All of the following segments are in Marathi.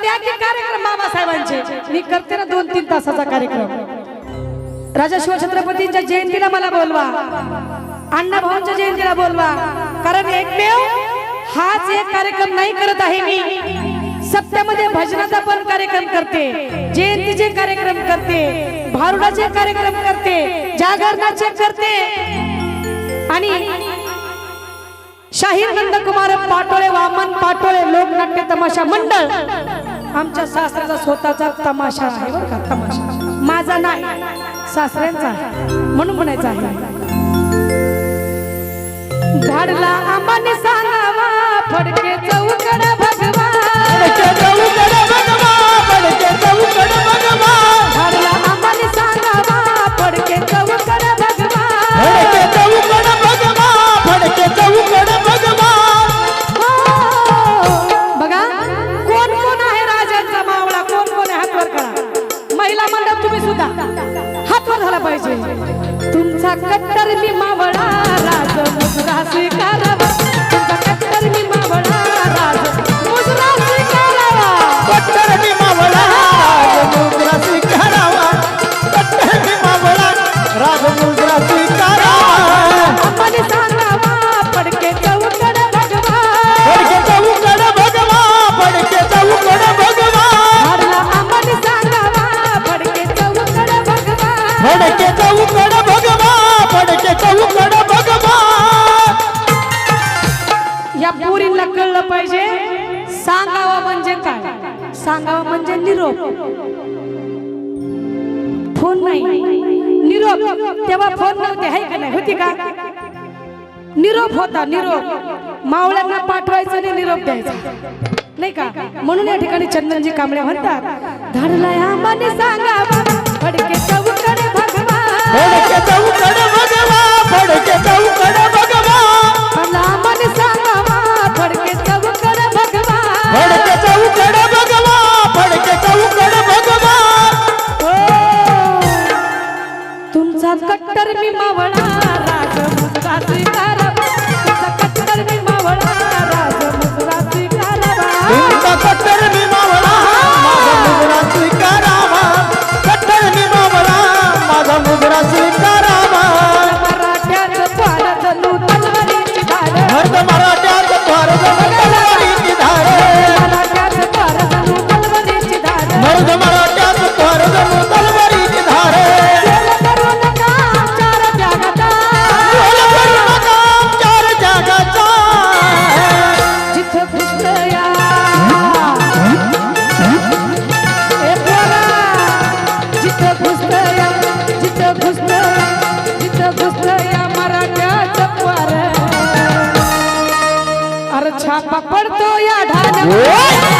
द्या की कार्यक्रम बाबासाहेबांचे. मी करते ना दोन तीन तासाचा कार्यक्रम. राजा शिवछत्रपतींच्या जयंतीला मला बोलवा. अण्णा भाऊंच्या जयंतीला बोलवा. कारण एकमेव हाच एक कार्यक्रम नाही करत आहे मी. सप्त्यामध्ये भजनाचा पण कार्यक्रम करते. जयंतीचे कार्यक्रम करते. भारुडाचे कार्यक्रम करते. जागरणाचे करते. आणि शाहीर नंदकुमार पाटोळे वामन पाटोळे लोकनाट्य तमाशा मंडळ आमच्या सासऱ्याचा स्वतःचा तमाशा आहे बरं का तमाशा. माझा नाही सासऱ्यांचा म्हणून म्हणायचा आहे. घडला आम्हाला सांगावा फडके चौक. निरोप. फोन नाही. निरोप. तेव्हा फोन नव्हते आहे का नाही? होती का? निरोप होता निरोप. मावळ्यांना पाठवायचं आणि निरोप द्यायचा. नाही का? म्हणून या ठिकाणी चंदनजी कांबळे म्हणतात धडला सांगा भगवान Uou!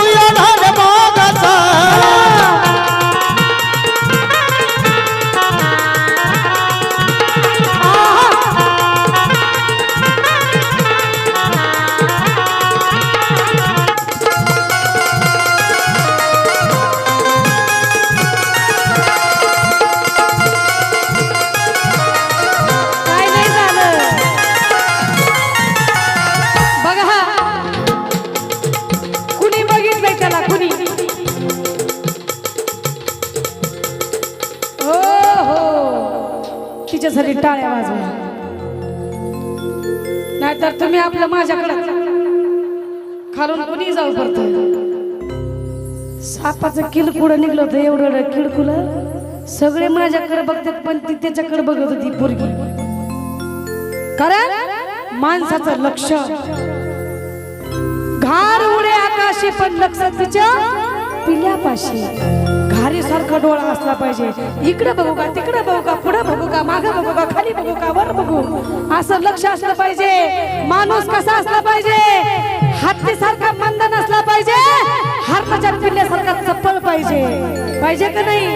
त्यांच्यासाठी टाळ्या वाजव. नाहीतर तुम्ही आपलं माझ्याकडे खालून कोणी जाऊ करत सापाचं किलकुड निघलं होतं एवढं किडकुल सगळे माझ्याकडे बघतात पण ती त्याच्याकडे बघत होती पोरगी. कारण माणसाचं लक्ष. घार उडे आकाशी पण लक्ष तिच्या पिल्यापाशी. सारखा डोळा असला पाहिजे. इकडे बघू का तिकडे बघू का पुढे बघू का मागे बघू का खाली बघू का वर बघू. असं लक्ष असलं पाहिजे. माणूस कसा असला पाहिजे? हत्ती सारखा मंद नसला पाहिजे. हरणाच्या पिल्ल्यासारखा चप्पल पाहिजे. पाहिजे का नाही?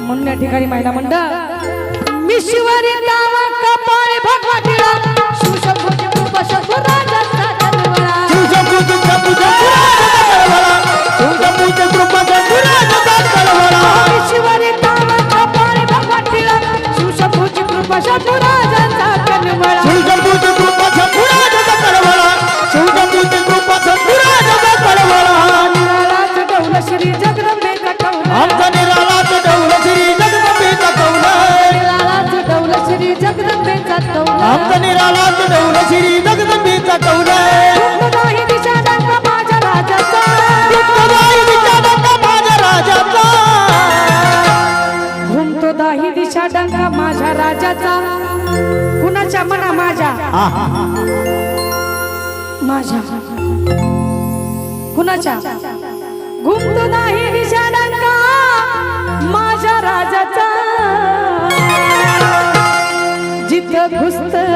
म्हणून या ठिकाणी महिला मंडळ मिशिवरी दावा कपाळी भगवतीला. शिवशंभूची कृपा माझ्या. कुणाच्या? घुमतो नाही निशाणा माझ्या राजाचा. जिथं घुसतं